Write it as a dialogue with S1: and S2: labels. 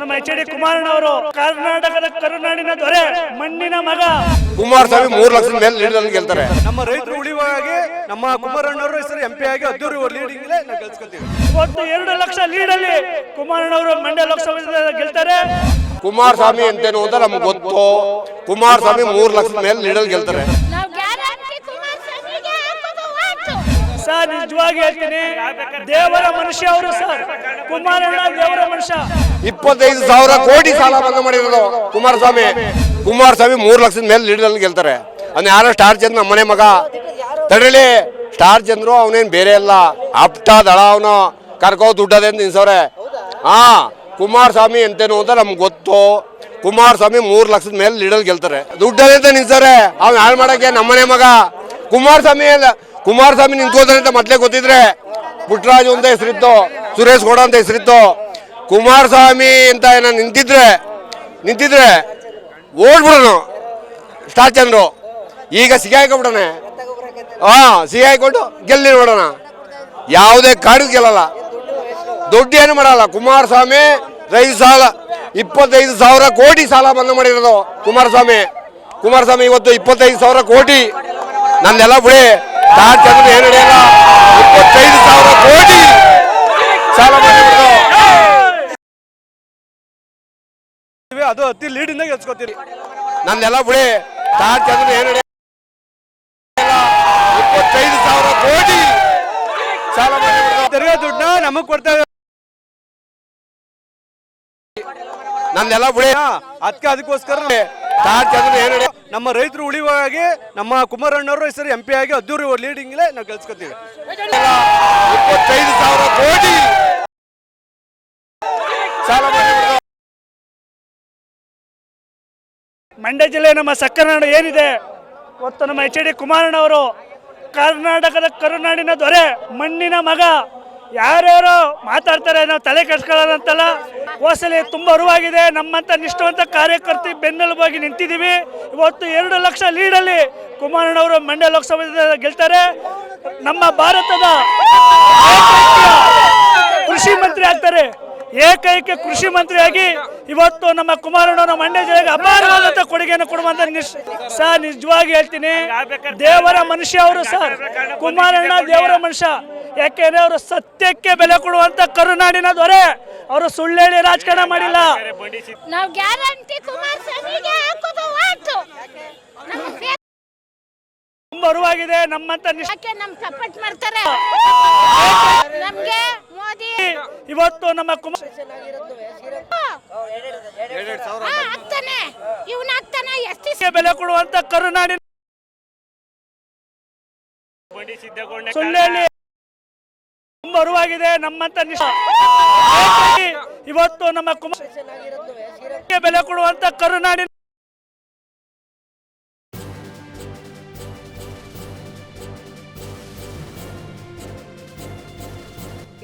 S1: ನಮ್ಮ H D ಕುಮಾರಣ್ಣವರು ಕರ್ನಾಟಕದ ಕರುನಾಡಿನ ದೊರೆ ಮಣ್ಣಿನ ಮಗ.
S2: ಕುಮಾರಸ್ವಾಮಿ ಮೂರು ಲಕ್ಷದ ಮೇಲೆ ಗೆಲ್ತಾರೆ.
S3: ನಮ್ಮ ರೈತರು ಉಳಿವಾಗಿ ನಮ್ಮ ಕುಮಾರಣ್ಣವರು ಹೆಸರು ಎಂ ಪಿ ಆಗಿ ಅದ್ದೂರಿ ಲೀಡಿಂಗ್ ಗೆಲ್ಸ್ಕೊತೀವಿ.
S1: ಇವತ್ತು ಎರಡು ಲಕ್ಷ ಕುಮಾರಣ್ಣ ಕುಮಾರಣ್ಣವರು ಮಂಡ್ಯ ಲೋಕಸಭೆ ಗೆಲ್ತಾರೆ.
S2: ಕುಮಾರಸ್ವಾಮಿ ಅಂತೇನು ಅಂತ ನಮ್ಗೆ ಗೊತ್ತು. ಕುಮಾರಸ್ವಾಮಿ ಮೂರು ಲಕ್ಷ ಮೇಲೆ ನೀಡಲ್ ಗೆಲ್ತಾರೆ
S4: ನಾವು ಗ್ಯಾರಂಟಿ ಕುಮಾರಸ್ವಾಮಿಗೆ ಹಾಕೋದು ಓಟು
S1: ಸರ್ ನಿಜವಾಗಿ ಹೇಳ್ತೀನಿ. ದೇವರ ಮನುಷ್ಯ ಅವರು ಸರ್. ಕುಮಾರಣ್ಣ ದೇವರ ಮನುಷ್ಯ.
S2: ಇಪ್ಪತ್ತೈದು ಸಾವಿರ ಕೋಟಿ ಸಾಲ ಮನ್ನಾ ಮಾಡಿರೋದು ಕುಮಾರಸ್ವಾಮಿ. ಕುಮಾರಸ್ವಾಮಿ ಮೂರು ಲಕ್ಷದ ಮೇಲೆ ಲೀಡರ್ ಗೆಲ್ತಾರೆ. ಅವ್ನು ಯಾರೋ ಸ್ಟಾರ್ ಚಂದ್ರ ನಮ್ಮನೆ ಮಗ. ತಡೀಲಿ ಸ್ಟಾರ್ ಚಂದ್ರು ಅವನೇನು ಬೇರೆ ಅಲ್ಲ. ಅಪ್ಟ ದಳ ಅವನು. ಕರ್ಕೋ ದುಡ್ಡದೆ ಅಂತ ನಿನ್ಸವ್ರೆ ಹಾ ಕುಮಾರಸ್ವಾಮಿ ಎಂತೇನು ಅಂತ ನಮ್ಗೆ ಗೊತ್ತು. ಕುಮಾರಸ್ವಾಮಿ ಮೂರು ಲಕ್ಷದ ಮೇಲೆ ಲೀಡರ್ ಗೆಲ್ತಾರೆ. ದುಡ್ಡದೆ ಅಂತ ನಿನ್ಸವ್ರೆ ಅವ್ನು ಹಾಳು ಮಾಡಕ್ಕೆ ನಮ್ಮನೆ ಮಗ. ಕುಮಾರಸ್ವಾಮಿ ಕುಮಾರಸ್ವಾಮಿ ನಿಂತ್ಕೋತಾರೆ ಅಂತ ಮೊದಲೇ ಗೊತ್ತಿದ್ರೆ ಪುಟ್ಟರಾಜು ಅಂತ ಹೆಸರಿತ್ತು, ಸುರೇಶ್ ಗೌಡ ಅಂತ ಹೆಸರಿತ್ತು. ಕುಮಾರಸ್ವಾಮಿ ಅಂತ ಏನ ನಿಂತಿದ್ರೆ ನಿಂತಿದ್ರೆ ಓಡ್ಬಿಡೋನು ಸ್ಟಾರ್ ಚಂದ್ರು. ಈಗ ಹಾಂ ಹಾ ಸಿಗಾಯ್ಕೊಂಡು ಗೆಲ್ಲಿ ನೋಡೋಣ ಯಾವುದೇ ಕಾಡಿಗೆ ಗೆಲ್ಲಲ್ಲ. ದುಡ್ಡು ಏನು ಮಾಡಲ್ಲ. ಕುಮಾರಸ್ವಾಮಿ ರೈತ ಸಾಲ, ಇಪ್ಪತ್ತೈದು ಸಾವಿರ ಕೋಟಿ ಸಾಲ ಮನ್ನಾ ಮಾಡಿರೋದು ಕುಮಾರಸ್ವಾಮಿ. ಕುಮಾರಸ್ವಾಮಿ ಇವತ್ತು ಇಪ್ಪತ್ತೈದು ಸಾವಿರ ಕೋಟಿ. ನನ್ನೆಲ್ಲ ಬಿಡಿ. ಸ್ಟಾರ್ ಚಂದ್ರ ಏನು ನಡೆಯಲ್ಲ ಇಪ್ಪತ್ತೈದು ಸಾವಿರ ಕೋಟಿ. ಸಾಲ ಮಾಡಿರೋದು
S3: ಅದು ಅತಿ ಲೀಡಿಂದ ಗೆಲ್ಸ್ಕೊತೀವಿ
S2: ನಂದೆಲ್ಲ ಬಿಡಿ. ಸ್ಟಾರ್ ಚಂದ್ರ ಏನು ನಡೆಯಲ್ಲ ಇಪ್ಪತ್ತೈದು ಸಾವಿರ ಕೋಟಿ. ಸಾಲ ಮಾಡಿರೋದು
S3: ತೆರಿಗೆ ದುಡ್ಡನ್ನ ನಮಗ್ ಕೊಡ್ತೇವೆ
S2: ನಂದೆಲ್ಲ ಬಿಡಿ.
S3: ಅದಕ್ಕೆ ಅದಕ್ಕೋಸ್ಕರ ನಮ್ಮ ರೈತರು ಉಳಿವಾಗಿ ನಮ್ಮ ಕುಮಾರಣ್ಣವರು ಹೆಸರು ಎಂ ಪಿ ಆಗಿ ಅದ್ದೂರಿ ಲೀಡಿಂಗ್ ನಾವು ಗೆಲ್ಸ್ಕೊತೀವಿ.
S2: ಇಪ್ಪತ್ತೈದು ಕೋಟಿ.
S1: ಮಂಡ್ಯ ಜಿಲ್ಲೆ ನಮ್ಮ ಸಕ್ಕರೆ ನಾಡು ಏನಿದೆ? ಇವತ್ತು ನಮ್ಮ ಎಚ್ ಡಿ ಕುಮಾರಣ್ಣವರು. ಕರ್ನಾಟಕದ ಕರುನಾಡಿನ ದೊರೆ, ಮಣ್ಣಿನ ಮಗ. ಯಾರ್ಯಾರೋ ಮಾತಾಡ್ತಾರೆ, ನಾವು ತಲೆ ಕೆಡ್ಸ್ಕೊಳ್ಳೋಣ ಹೋಸಲಿ ತುಂಬ ಅರುವಾಗಿದೆ. ನಮ್ಮಂಥ ನಿಷ್ಠವಂತ ಕಾರ್ಯಕರ್ತಿ ಬೆನ್ನೆಲುಬಾಗಿ ನಿಂತಿದ್ದೀವಿ. ಇವತ್ತು ಎರಡು ಲಕ್ಷ ಲೀಡಲ್ಲಿ ಕುಮಾರಣ್ಣವರು ಮಂಡ್ಯ ಲೋಕಸಭೆ ಗೆಲ್ತಾರೆ. ನಮ್ಮ ಭಾರತದ ಕೃಷಿ ಮಂತ್ರಿ ಆಗ್ತಾರೆ. ಏಕೈಕ ಕೃಷಿ ಮಂತ್ರಿಯಾಗಿ ಇವತ್ತು ನಮ್ಮ ಕುಮಾರಣ್ಣನ ಮಂಡ್ಯ ಜಿಲ್ಲೆಗೆ ಅಪಾರವಾದಂತ ಕೊಡುಗೆಯನ್ನು ಕೊಡುವಂತ ಸರ್ ನಿಜವಾಗಿ ಹೇಳ್ತೀನಿ. ದೇವರ ಮನುಷ್ಯ ಅವರು ಸರ್ ಕುಮಾರಣ್ಣ ದೇವರ ಮನುಷ್ಯ. ಯಾಕೆಂದ್ರೆ ಅವರು ಸತ್ಯಕ್ಕೆ ಬೆಲೆ ಕೊಡುವಂತ ಕರುನಾಡಿನ ದೊರೆ. ಅವರು ಸುಳ್ಳೇಳಿ ರಾಜಕಾರಣ ಮಾಡಿಲ್ಲ.
S4: ನಾವು ಗ್ಯಾರಂಟಿ ಕುಮಾರಸ್ವಾಮಿಗೆ ಹಾಕೋದು
S1: ತುಂಬಾ ನಮ್ಮಂತ
S4: ಯಾಕೆ ನಮ್ ಸಪೋರ್ಟ್ ಮಾಡ್ತಾರೆ? ನಮ್ಗೆ ಮೋದಿ
S1: ಇವತ್ತು ನಮ್ಮ ಕುಮಾರ್
S4: ಆಗ್ತಾನೆ. ಇವನ್ ಆಗ್ತಾನೆ. ಎಷ್ಟು
S1: ಕ್ಕೆ ಬೆಲೆ ಕೊಡುವಂತ ಕರುನಾಡಿನ ಸುಳ್ಳೇಳಿ ತುಂಬಾ ಅರುವಾಗಿದೆ ನಮ್ಮಂತ ನಿಶ್ ಇವತ್ತು ನಮ್ಮ ಕುಮಾರ್ ಬೆಲೆ ಕೊಡುವಂತ ಕರುನಾಡಿನ